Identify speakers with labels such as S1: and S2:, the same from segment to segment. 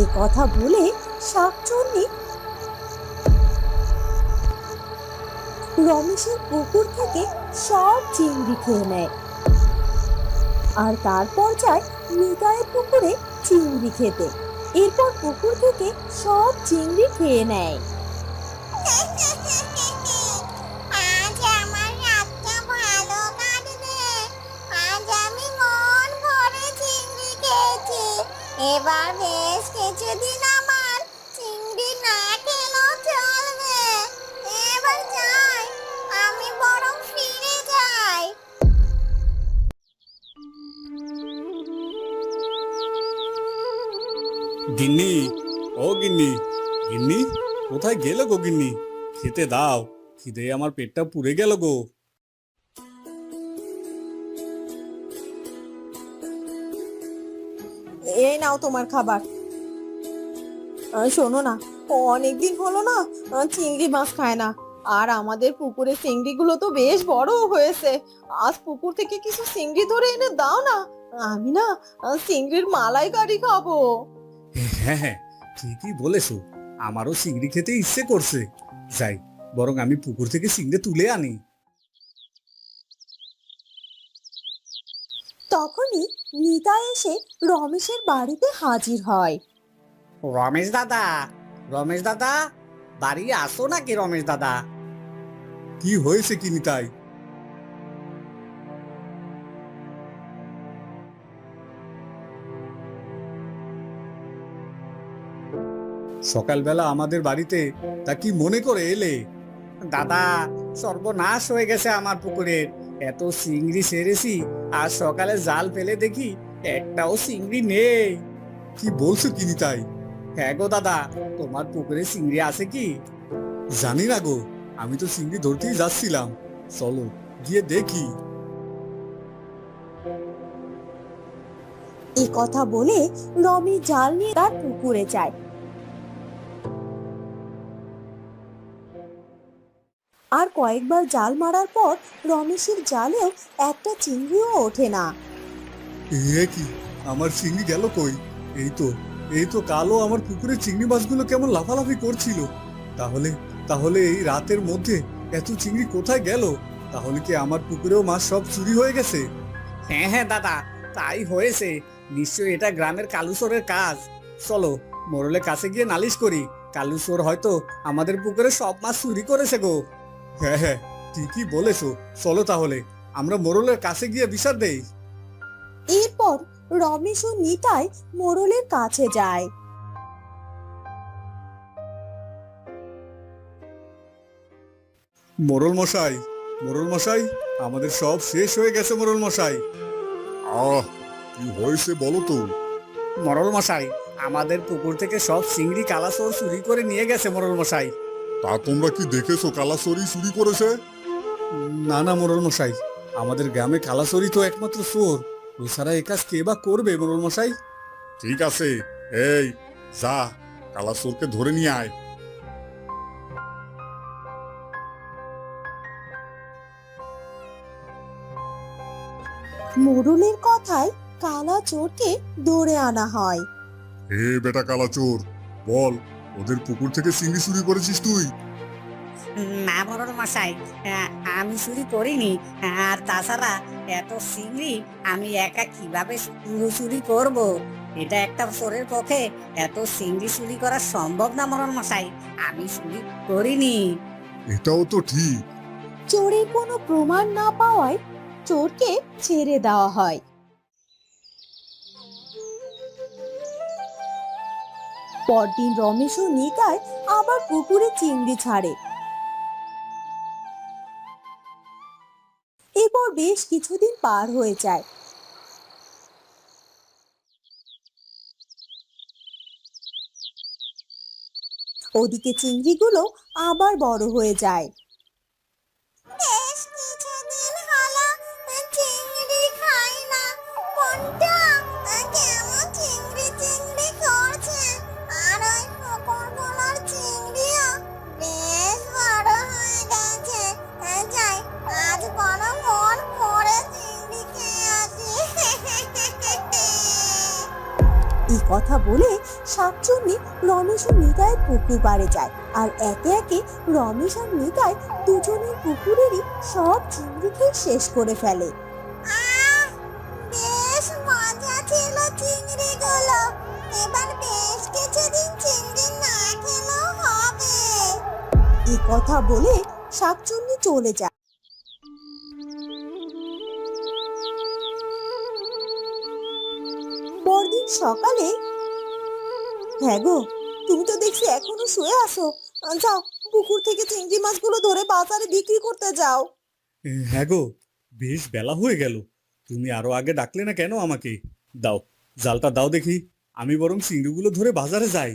S1: এ কথা বলে শাকচুন্নি রমেশের পুকুর থেকে সব চিংড়ি খেয়ে নেয়। আর তারপর যায় নিতাইয়ের পুকুরে চিংড়ি খেতে। এরপর পুকুর থেকে সব চিংড়ি খেয়ে নেয়।
S2: আজ
S3: গিন্নি। ও গিন্নি গিন্নি, কোথায় গেলে গো গিন্নি? খেতে দাও, খিদে আমার পেটটা পুড়ে গেল গো।
S1: এই নাও তোমার খাবার। শোনো না, অনেকদিন হলো না চিংড়ি মাছ খায় না। আর আমাদের পুকুরে চিংড়িগুলো তো বেশ বড় হয়েছে। আজ পুকুর থেকে কিছু চিংড়ি ধরে এনে দাও না, আমি না চিংড়ির মালাইকারি খাব।
S3: হ্যাঁ হ্যাঁ ঠিকই বলেছ। আমারও চিংড়ি খেতে ইচ্ছে করছে। যাই বরং আমি পুকুর থেকে চিংড়ি তুলে আনি।
S1: তখনই নিতা এসে রমেশের বাড়িতে হাজির হয়।
S4: রমেশ দাদা রমেশ দাদা বাড়ি আসো নাকি রমেশ দাদা?
S3: কি হয়েছে কি নিতাই? সকালবেলা আমাদের বাড়িতে তা কি মনে করে এলে?
S4: দাদা, সর্বনাশ হয়ে গেছে আমার পুকুরের এত চিংড়ি সেরেছি, আর সকালে জাল ফেলে দেখি একটাও চিংড়ি নেই।
S3: কি বলছো কি তাই?
S4: হ্যাঁ গো দাদা, তোমার পুকুরে চিংড়ি আছে কি?
S3: জানি না গো, আমি তো চিংড়ি ধরতেই যাচ্ছিলাম। চলো, গিয়ে দেখি।
S1: এ কথা বলে রমি জাল নিয়ে তার পুকুরে যায়। আর কয়েকবার জাল মারার পর রমেশের জালেও একটা চিংড়িও ওঠে না।
S3: এ কি? আমার চিংড়ি গেল কই? এই তো এই তো কালো আমার পুকুরে চিংড়ি মাছগুলো কেমন লাফালাফি করছিল। তাহলে তাহলে এই রাতের মধ্যে এত চিংড়ি কোথায় গেল? তাহলে কি আমার পুকুরেও মাছ সব চুরি হয়ে গেছে?
S4: হ্যাঁ হ্যাঁ দাদা তাই হয়েছে। নিশ্চয়ই এটা গ্রামের কালুচোরের কাজ। চলো মোরলের কাছে গিয়ে নালিশ করি। কালুচোর হয়তো আমাদের পুকুরে সব মাছ চুরি করেছে গো।
S3: হ্যাঁ হ্যাঁ ঠিকই বলেছ। চলো তাহলে আমরা মোরলের কাছে গিয়ে বিচার দেই।
S1: এরপর রমেশ ও নিতাই মোড়লের কাছে যায়।
S3: মোরল মশাই মোরল মশাই আমাদের সব শেষ হয়ে গেছে মোরল মশাই।
S5: আহ কি হয়েছে বলো তো?
S4: মরল মশাই আমাদের পুকুর থেকে সব চিংড়ি কালাচোর চুরি করে নিয়ে গেছে মরল মশাই।
S5: তা তোমরা কি দেখেছ কালাসরি চুরি করেছে?
S3: না না মোরল মশাই আমাদের গ্রামে কালাসরি তো একমাত্র চোর ও ছাড়া এ কাজ কে বা করবে মোরল মশাই
S5: ঠিক আছে এই যা কালাসোরকে ধরে নিয়ে আয়।
S1: মোড়লের কথায় কালা চোরকে দৌড়ে আনা হয়।
S5: হে বেটা কালাচোর বল ওদের পুকুর থেকে চিংড়ি চুরি করেছিস তুই?
S6: না মরণ মশাই আমি চুরি করিনি। আর তাছাড়া এত চিংড়ি আমি একা কীভাবে পুরো চুরি করব? এটা একটা চোরের পক্ষে এত চিংড়ি চুরি করা সম্ভব না মরণ মশাই। আমি চুরি করিনি।
S5: এটাও তো ঠিক।
S1: চোরের কোনো প্রমাণ না পাওয়ায় চোরকে ছেড়ে দেওয়া হয়। পরদিন রমেশ ও নিতাই আবার পুকুরে চিংড়ি ছাড়ে। এরপর বেশ কিছুদিন পার হয়ে যায়। ওদিকে চিংড়িগুলো আবার বড় হয়ে যায়। কথা বলে শাকচুন্নি রমেশ ও নিতাইয়ের পুকুর পাড়ে যায়। আর একে একে রমেশ আর নিতাই দুজনের পুকুরেরই সব চিংড়ি খেয়ে শেষ করে ফেলে।
S7: বেশ মজা ছিল চিংড়িগুলো। এবার বেশ কিছুদিন চিংড়ি না খেলেও হবে।
S1: এ কথা বলে শাকচুন্নি চলে যায়। পরদিন সকালে? হ্যাঁ গো তুমি তো দেখছি এখনও শুয়ে আসো যাও পুকুর থেকে চিংড়ি মাছগুলো ধরে বাজারে বিক্রি করতে যাও।
S3: হ্যাঁ গো বেশ বেলা হয়ে গেল। তুমি আরও আগে ডাকলে না কেন আমাকে? দাও জালটা দাও দেখি। আমি বরং চিংড়িগুলো ধরে বাজারে যাই।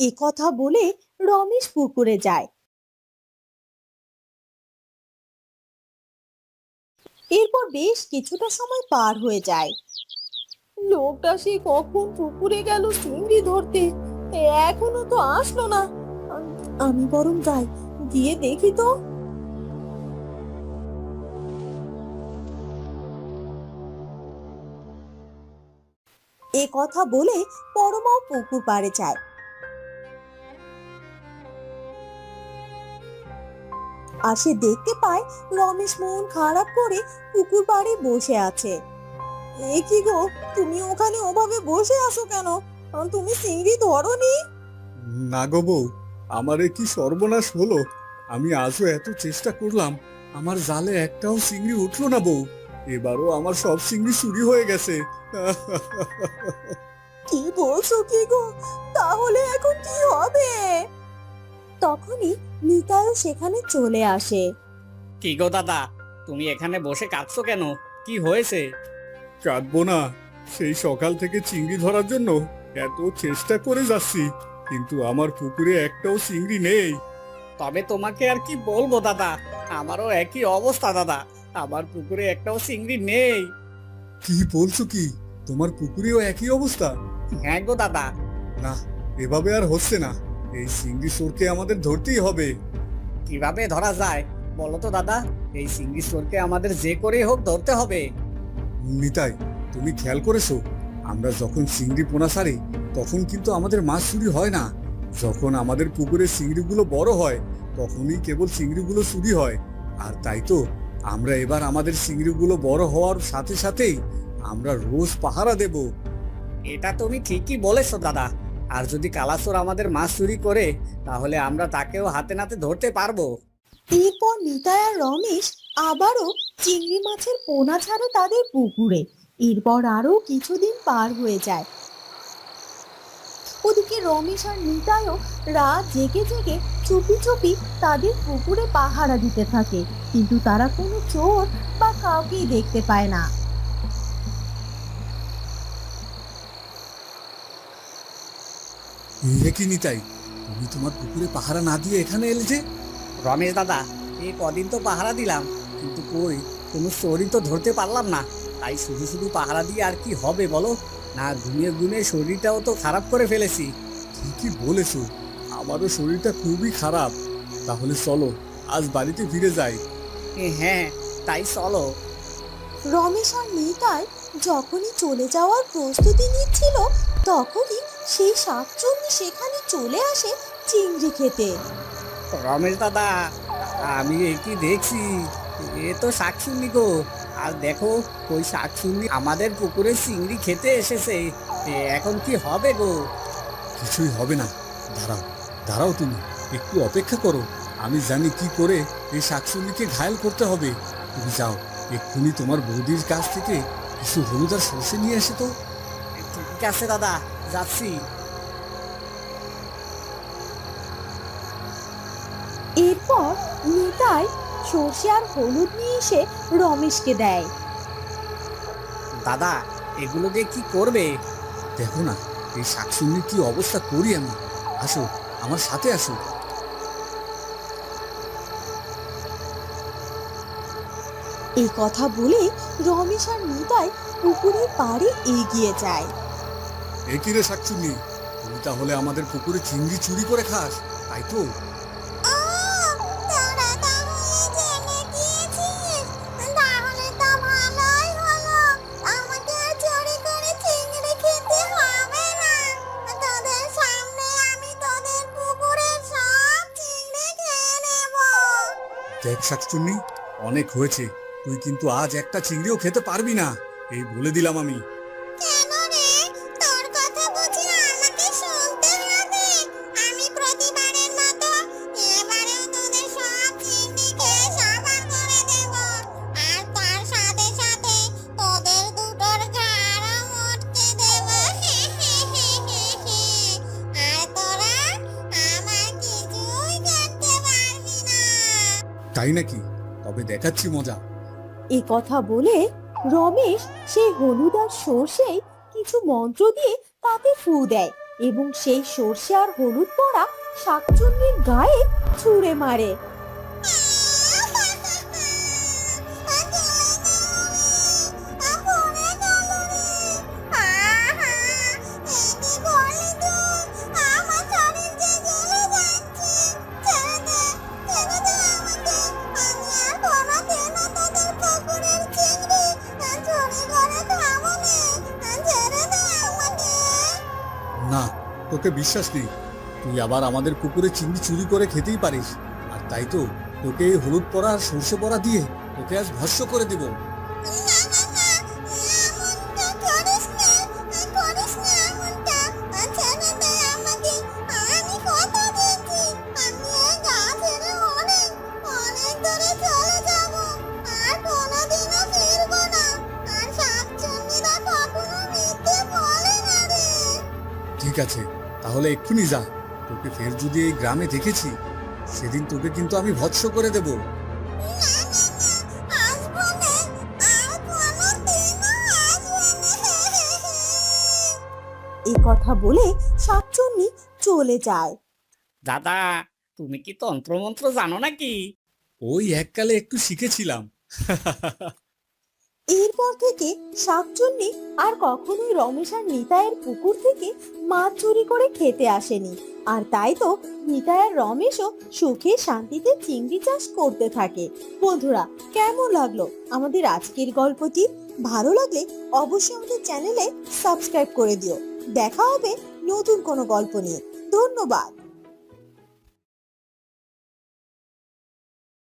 S1: এ কথা বলে রমেশ পুকুরে যায়। এরপর বেশ কিছুটা সময় পার হয়ে যায়।
S2: লোকটা সে কখন পুকুরে গেল চিংড়ি ধরতে? এখনও তো আসলো না।
S1: আমি বরং যাই,
S2: গিয়ে দেখি তো।
S1: এ কথা বলে পরমাও পুকুর পাড়ে যায়। আর সে দেখতে পায় রমেশ মন খারাপ করে পুকুর পাড়ে বসে আছে।
S2: এ কি গো? তুমি ওখানে ওভাবে বসে আছো কেন? তুমি চিংড়ি ধরোনি?
S3: না গো বউ আমার কি সর্বনাশ হলো? আমি আজও এত চেষ্টা করলাম আমার জালে একটাও চিংড়ি উঠল না বউ। এবারও আমার সব চিংড়ি চুরি হয়ে গেছে।
S1: কি বলছো কি গো? তাহলে এখন কি হবে? তখনই নিতাইও সেখানে চলে আসে।
S4: কি গো দাদা তুমি এখানে বসে কাঁদছো কেন? কি হয়েছে?
S3: কাঁদবো না। সেই সকাল থেকে চিংড়ি ধরার জন্য এত চেষ্টা করে যাচ্ছি কিন্তু আমার পুকুরে একটাও চিংড়ি নেই।
S4: তবে তোমাকে আর কি বলব দাদা? আমারও একই অবস্থা দাদা। আমার পুকুরে একটাও চিংড়ি নেই।
S3: কি বলছো কি? তোমার পুকুরেও একই অবস্থা?
S4: হ্যাঁ গো দাদা।
S3: না এভাবে আর হচ্ছে না। এই চিংড়ি চোরকে আমাদের ধরতেই হবে।
S4: কীভাবে ধরা যায়? বলো তো দাদা। এই চিংড়ি চোরকে আমাদের যে করেই হোক ধরতে হবে।
S3: নিতাই তুমি খেয়াল করেছ? আমরা যখন চিংড়ি পোনা সারি তখন কিন্তু আমাদের মাছ চুরি হয় না। যখন আমাদের পুকুরে চিংড়িগুলো বড় হয় তখনই কেবল চিংড়িগুলো চুরি হয়। আর তাই তো আমরা এবার আমাদের চিংড়িগুলো বড় হওয়ার সাথে সাথেই আমরা রোজ পাহারা দেব।
S4: এটা তুমি ঠিকই বলেছ দাদা। আর যদি কালাচোর আমাদের মাছ চুরি করে তাহলে আমরা তাকেও হাতে নাতে ধরতে পারব।
S1: এরপর নিতাই আর রমেশ আবারও চিংড়ি মাছের পোনা ছাড়ে তাদের পুকুরে। এরপর আরও কিছুদিন পার হয়ে যায়। ওদিকে রমেশ আর নিতাইও রাত জেগে জেগে চুপি চুপি তাদের পুকুরে পাহারা দিতে থাকে। কিন্তু তারা কোনো চোর বা কাউকেই দেখতে পায় না।
S3: এ কি নিতাই? তুমি তোমার পুকুরে পাহারা না দিয়ে এখানে এলে যে?
S4: রমেশ দাদা এই কদিন তো পাহারা দিলাম। কিন্তু কই? কোনো চোরই তো ধরতে পারলাম না। তাই শুধু শুধু পাহারা দিয়ে আর কি হবে বলো? না ঘুমিয়ে ঘুমিয়ে শরীরটাও তো খারাপ করে ফেলেছি।
S3: ঠিকই বলেছ। আমারও শরীরটা খুবই খারাপ। তাহলে চলো আজ বাড়িতে ফিরে যাই।
S4: এ, হ্যাঁ তাই চলো।
S1: রমেশ আর নিতাই যখনই চলে যাওয়ার প্রস্তুতি নিচ্ছিল তখনই সেই শাকচুন্নি সেখানে চলে আসে চিংড়ি খেতে।
S4: রমেশ দাদা আমি এ কি দেখছি? এ তো শাকসুন্নি গো। আর দেখো ওই শাকসুন্নি আমাদের পুকুরে চিংড়ি খেতে এসেছে। এখন কি হবে গো?
S3: কিছুই হবে না। দাঁড়াও দাঁড়াও তুমি। একটু অপেক্ষা করো। আমি জানি কি করে এই শাকসবজিকে ঘায়াল করতে হবে। তুমি যাও এক্ষুনি তোমার বৌদির কাছ থেকে কিছু হলুদ আর সর্ষে নিয়ে এসে তো।
S4: ঠিক আছে দাদা যাচ্ছি।
S1: এরপর নিতাই সর্ষে আর হলুদ নিয়ে এসে রমেশকে দেয়।
S4: দাদা এগুলো দিয়ে কি করবে?
S3: দেখো না এই শাকসবজির কি অবস্থা করি আমি। আসো আমার সাথে আসো।
S1: এই কথা বলে রমেশ আর নিতাই পুকুরের পাড়ে এগিয়ে যায়।
S3: এ কি রে শাকচুন্নি তুমি তাহলে আমাদের পুকুরে চিংড়ি চুরি করে খাস তাই তো?
S2: দেখ শাকচুন্নি, অনেক হয়েছে। তুই কিন্তু আজ একটা চিংড়িও খেতে পারবি না। এই বলে দিলাম আমি। তাই নাকি? তবে দেখাচ্ছি মজা।
S1: এ কথা বলে রমেশ সেই হলুদ আর সর্ষে কিছু মন্ত্র দিয়ে তাতে ফু দেয় এবং সেই সর্ষে আর হলুদ পড়া শাকচুন্নির গায়ে ছুঁড়ে মারে।
S2: তোকে বিশ্বাস নেই। তুই আবার আমাদের কুকুরে চিংড়ি চুরি করে খেতেই পারিস। আর তাই তো তোকে এই হলুদ পড়া আর সর্ষে পড়া দিয়ে তোকে আজ ভস্য করে দিব। তাহলে এক্ষুনি যা। তোকে ফের যদি এই গ্রামে দেখেছি সেদিন তোকে কিন্তু আমি ভৎস করে দেব।
S1: এ কথা বলে শাকচুন্নি চলে যায়।
S4: দাদা তুমি কি তন্ত্রমন্ত্র জানো নাকি?
S2: ওই এককালে একটু শিখেছিলাম।
S1: এরপর থেকে শাকচুন্নি আর কখনোই রমেশ আর নিতায়ের পুকুর থেকে মাছ চুরি করে খেতে আসেনি। আর তাই তো নিতাই আর রমেশও সুখে শান্তিতে চিংড়ি চাষ করতে থাকে। বন্ধুরা, কেমন লাগল আমাদের আজকের গল্পটি? ভালো লাগলে অবশ্যই আমাদের চ্যানেলে সাবস্ক্রাইব করে দিও। দেখা হবে নতুন কোনো গল্প নিয়ে। ধন্যবাদ।